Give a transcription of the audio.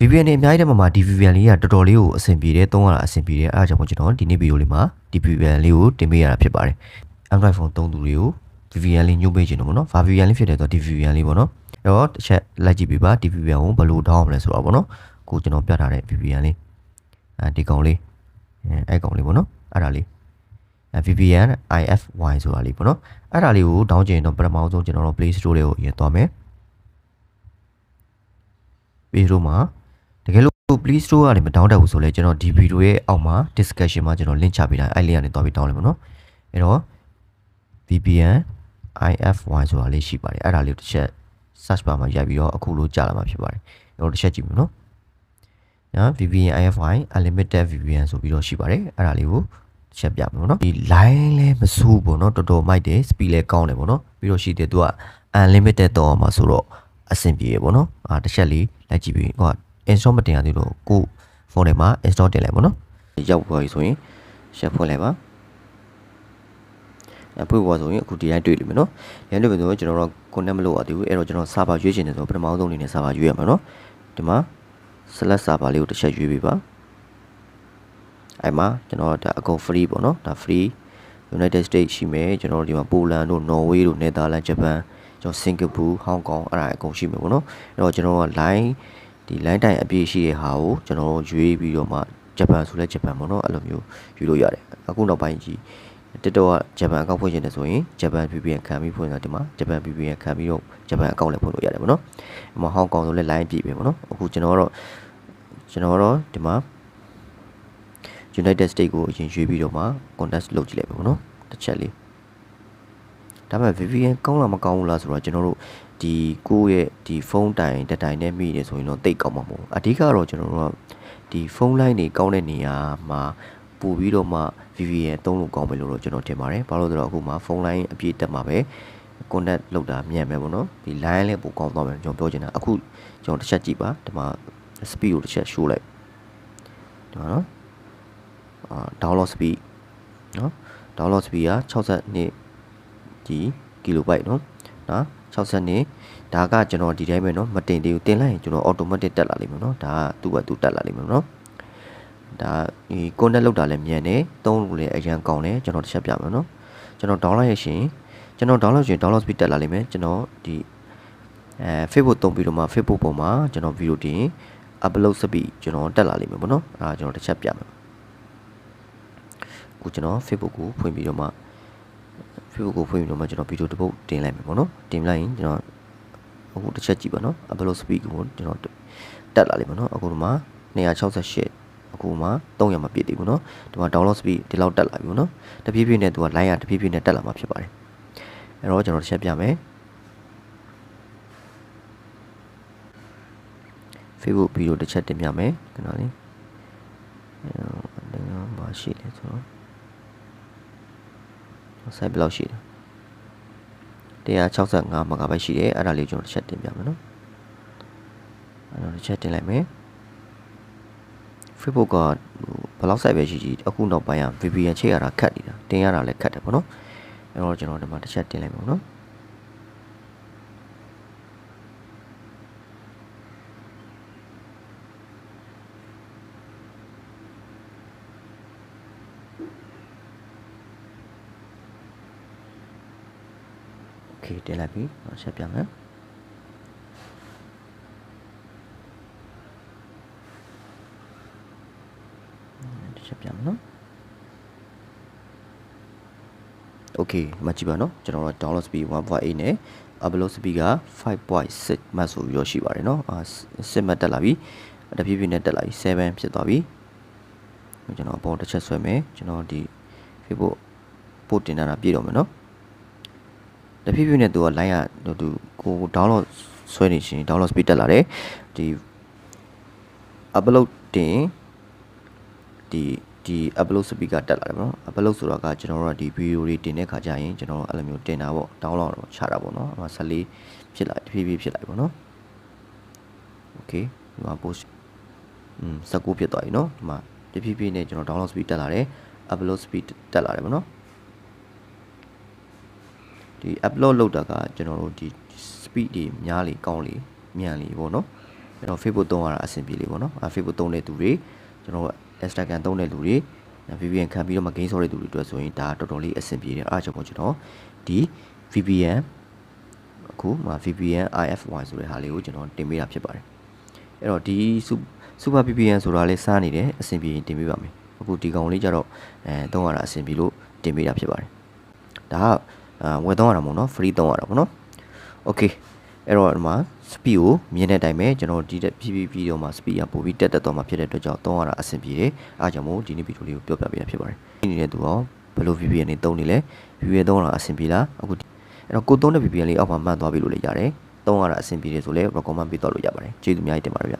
VPN တွေအများကြီးတဲ့မှာမှာဒီ VPN လေးကတော်တော်လေးကိုအဆင်ပြေတယ်သုံးရတာအဆင်ပြေတယ်အဲဒါကြောင့်မို့ကျွန်တော်ဒီနေ့ဗီဒီယိုလေးမှာဒီ VPN လေးကိုတင်ပေးရတာဖြစ်ပါတယ် Android phone သုံးသူတွေကို VPN လေးညှို့ပေးခြင်းတော့ဗောနော်။ VPN လေးဖြစ်တယ်ဆိုတော့ဒီ VPN လေးဗောနော်။အဲ့တော့တစ်ချက်လိုက်ကြည့်ပေးပါဒီ VPN ကိုဘယ်လို download မလဲဆိုတော့ဗောနော်။ကိုကျွန်တော်ပြထားတဲ့ VPN လေးအဲဒီကောင်လေးအဲအဲ့ကောင်လေးဗောနော်။အဲ့ဒါလေးအဲ VPN IFY ဆိုတာလေးဗောနော်။အဲ့ဒါလေးကို download ခြင်းတော့ပထမဆုံးကျွန်တော်တို့ Play Store လေးကိုအရင်သွားမယ်။ Play Store မှာ တကယ်လို့ Play Store ကနေမ download တတ်ဘူးဆိုလဲကျွန်တော်ဒီဗီဒီယိုရဲ့အောက်မှာ discussion မှာကျွန်တော် link ချပေးထားအဲ့ link ကနေသွားပြီး download လိုက်ပါနော်။အဲ့တော့ VPN IFY ဆိုတာလေးရှိပါတယ်အဲ့ဒါလေးကိုတစ်ချက် search bar မှာရိုက်ပြီးတော့အခုလိုကြာလာမှာဖြစ်ပါတယ်ကျွန်တော်တစ်ချက်ကြည့်မယ်နော်ညာ VPN IFY unlimited VPN ဆိုပြီးတော့ရှိပါတယ်အဲ့ဒါလေးကိုတစ်ချက်ပြမယ်ပေါ့နော်ဒီ line လဲမစိုးဘူးပေါ့နော်တော်တော်မိုက်တယ် speed လဲကောင်းတယ်ပေါ့နော်ပြီးတော့ရှိတယ်သူက unlimited တော့မှာဆိုတော့အဆင်ပြေရပေါ့နော်အာတစ်ချက်လေးလိုက်ကြည့်ပြီးဟို install မတင်ရသေးတော့ကိုဖုန်းထဲမှာ install တင်လိုက်ပေါ့နော်ရောက်သွားပြီဆိုရင် share ဖွင့်လိုက်ပါအဖွင့်ပေါ်ဆိုရင်အခုဒီတိုင်းတွေ့လိမ့်မယ်နော်။ရန်တွေ့ပြီဆိုရင်ကျွန်တော်တို့ connect မလုပ်ရသေးဘူး။အဲ့တော့ကျွန်တော် server ရွေးချင်တယ်ဆိုတော့ပထမဆုံးအနေနဲ့ server ရွေးရမှာနော်။ဒီမှာ select server လေးကိုတစ်ချက်ရွေးပေးပါ။အဲ့မှာကျွန်တော်ဒါအကုန် free ပေါ့နော်။ဒါ free United States ရှိမယ်ကျွန်တော်တို့ဒီမှာပိုလန်တို့ Norway တို့ Netherlands ဂျပန်ကျွန်တော် Singapore Hong Kong အဲ့ဒါအကုန်ရှိမယ်ပေါ့နော်။အဲ့တော့ကျွန်တော်က line ဒီ line တိုင်အပြည့်ရှိတဲ့ဟာကိုကျွန်တော်တို့ရွေးပြီးတော့မှဂျပန်ဆိုလဲဂျပန်ပေါ့နော်အဲ့လိုမျိုးယူလို့ရတယ်။အခုနောက်ပိုင်းကြီး TikTok ကဂျပန်အကောင့်ဖွင့်ချင်တယ်ဆိုရင်ဂျပန် VPN ခံပြီးဖွင့်တာဒီမှာဂျပန် VPN ခံပြီးတော့ဂျပန်အကောင့်လည်းဖွင့်လို့ရတယ်ပေါ့နော်။ဒီမှာဟောင်ကောင်ဆိုလည်း line ပြည့်ပဲပေါ့နော်။အခုကျွန်တော်ကတော့ကျွန်တော်ကတော့ဒီမှာ United States ကိုအရင်ရွေးပြီးတော့မှ contact လုပ်ကြည့်လိုက်ပါပေါ့နော်။တစ်ချက်လေး။ဒါပေမဲ့ VPN ကောင်းလားမကောင်းဘူးလားဆိုတော့ကျွန်တော်တို့ ဒီကိုယ့်ရဲ့ဒီဖုန်းတိုင်တက်တိုင်နဲ့မိနေဆိုရင်တော့တိတ်ကောင်းမှာမဟုတ်ဘူး။အဓိကတော့ကျွန်တော်တို့ကဒီဖုန်းလိုင်းတွေကောင်းတဲ့နေရာမှာပို့ပြီးတော့မှ VPN သုံးလို့ကောင်းမယ်လို့တော့ကျွန်တော်ထင်ပါတယ်။ဘာလို့လဲဆိုတော့အခုမှဖုန်းလိုင်းအပြည့်တက်မှာပဲ connect လုပ်တာမြန်မယ်ပေါ့နော်။ဒီ line လည်းပိုကောင်းသွားမယ်ကျွန်တော်ပြောချင်တာအခုကျွန်တော်တစ်ချက်ကြည့်ပါဒီမှာ speed ကိုတစ်ချက် show လိုက်ဒီမှာနော်အာ download speed နော် download speed က62ဒီ kilobyte နော်နော် 62ဒါကကျွန်တော်ဒီတိုင်းပဲနော်မတင်သေးဘူးတင်လိုက်ရင်ကျွန်တော် automatic တက်လာလိမ့်မယ်နော်ဒါကသူ့ဘက်သူတက်လာလိမ့်မယ်နော်ဒါဒီ connect လောက်တာလည်းမြန်တယ်သုံးလို့လည်းအရင်ကောင်းတယ်ကျွန်တော်တစ်ချက်ပြမယ်နော်ကျွန်တော် download ရရှင်ကျွန်တော် download ရှင် download speed တက်လာလိမ့်မယ်ကျွန်တော်ဒီအဲ Facebook သုံးပြီးတော့မှ Facebook ပေါ်မှာကျွန်တော်ဗီဒီယိုတင် upload speed ကျွန်တော်တက်လာလိမ့်မယ်ပေါ့နော်အဲဒါကျွန်တော်တစ်ချက်ပြမယ်အခုကျွန်တော် Facebook ကိုဖွင့်ပြီးတော့မှ Facebook ကိုဖွင့်ပြီးတော့မှကျွန်တော်ဗီဒီယိုတစ်ပုဒ်တင်လိုက်မယ်ပေါ့နော်တင်လိုက်ရင်ကျွန်တော်အခုတစ်ချက်ကြည့်ပါနော် upload speed ကိုကျွန်တော်တက်လာလိမ့်မယ်နော်အခုဒီမှာ268အခုမှ300မပြည့်သေးဘူးနော်ဒီမှာ download speed ဒီလောက်တက်လာပြီပေါ့နော်တဖြည်းဖြည်းနဲ့သူက line ရတဖြည်းဖြည်းနဲ့တက်လာမှာဖြစ်ပါတယ်အဲ့တော့ကျွန်တော်တစ်ချက်ပြမယ် Facebook ဗီဒီယိုတစ်ချက်တင်ပြမယ်ကျွန်တော်လေးအဲတော့ဘာရှိလဲဆိုတော့ site ဘယ်လောက်ရှိလဲ165 MB ရှိတယ်အဲ့ဒါလေးကျွန်တော်တစ်ချက်တင်ပြမယ်နော်အဲ့တော့တစ်ချက်တင်လိုက်မယ် Facebook ကဘယ်လောက် site ပဲရှိရှိအခုနောက်ပိုင်းက VPN ချိန်ရတာခက်နေတာတင်ရတာလည်းခက်တယ်ပေါ့နော်အဲ့တော့ကျွန်တော်ဒီမှာတစ်ချက်တင်လိုက်ပါဦးနော် okay တင်လိုက်ပြီဆက်ပြမယ်ချက်ပြမယ်နော် okay မှတ်ကြည့်ပါနော်ကျွန်တော်တို့ download speed 1.8နဲ့ upload speed က5.6 mat ဆိုပြီးရရှိပါတယ်နော်စစ်မှတ်တက်လာပြီတဖြည်းဖြည်းနဲ့တက်လာပြီ7ဖြစ်သွားပြီကျွန်တော်အပေါ်တစ်ချက်ဆွဲမယ်ကျွန်တော်ဒီ Facebook ပို့တင်တာပြည့်တော့မယ်နော် တဖြည်းဖြည်းနဲ့သူက line ကသူကို download ဆွဲနေရှင် download speed တက်လာတယ်ဒီ upload တင်ဒီဒီ upload speed ကတက်လာတယ်ပေါ့နော် upload ဆိုတော့ကကျွန်တော်တို့ကဒီ video တွေတင်တဲ့ခါကျရင်ကျွန်တော်တို့အဲ့လိုမျိုးတင်တာပေါ့ download တော့ချတာပေါ့နော်အဲ့မှာ14ဖြစ်လာတဖြည်းဖြည်းဖြစ်လာပြီပေါ့နော် okay ဒီမှာ post อืม19ဖြစ်သွားပြီเนาะဒီမှာတဖြည်းဖြည်းနဲ့ကျွန်တော် download speed တက်လာတယ် upload speed တက်လာတယ်ပေါ့နော် ဒီ upload လုပ်တာကကျွန်တော်တို့ဒီ speed တွေများလေကောင်းလေမြန်လေပေါ့နော်အဲ့တော့ Facebook သုံးရတာအဆင်ပြေလေးပေါ့နော်အဲ Facebook သုံးတဲ့သူတွေကျွန်တော်တို့ Instagram သုံးတဲ့လူတွေ VPN ခံပြီးတော့မ gain ဆော့တဲ့သူတွေအတွက်ဆိုရင်ဒါတော်တော်လေးအဆင်ပြေတယ်အားကြောင့်မို့ကျွန်တော်ဒီ VPN အခုမှာ VPN IFY ဆိုတဲ့ဟာလေးကိုကျွန်တော်တင်ပေးတာဖြစ်ပါတယ်အဲ့တော့ဒီ Super VPN ဆိုတာလေးစားနေတယ်အဆင်ပြေရင်တင်ပေးပါမယ်အခုဒီကောင်လေးကြတော့အဲသုံးရတာအဆင်ပြေလို့တင်ပေးတာဖြစ်ပါတယ်ဒါက အာဝယ်သုံးရတာမဟုတ်နော် free သုံးရတာပေါ့နော် okay အဲ့တော့ဒီမှာ speed ကိုမြင်တဲ့အတိုင်းပဲကျွန်တော်ဒီတက် PPP တော့မှာ speed ကပိုပြီးတက်တက်သွားမှာဖြစ်တဲ့အတွက်ကြောင့်သုံးရတာအဆင်ပြေတယ်အားကြောင့်မို့ဒီနေ့ဗီဒီယိုလေးကိုပြောပြပေးတာဖြစ်ပါတယ်ဒီနေတဲ့သူရောဘယ်လို VPN တွေသုံးနေလဲ VPN သုံးတာအဆင်ပြေလားအခုအဲ့တော့ကိုသုံးတဲ့ VPN လေးအောက်မှာမှတ်သွားပြီလို့လည်းရတယ်သုံးရတာအဆင်ပြေတယ်ဆိုလဲ recommend ပေးတော့လို့ရပါတယ်ကျေးဇူးအများကြီးတင်ပါတယ်ဗျ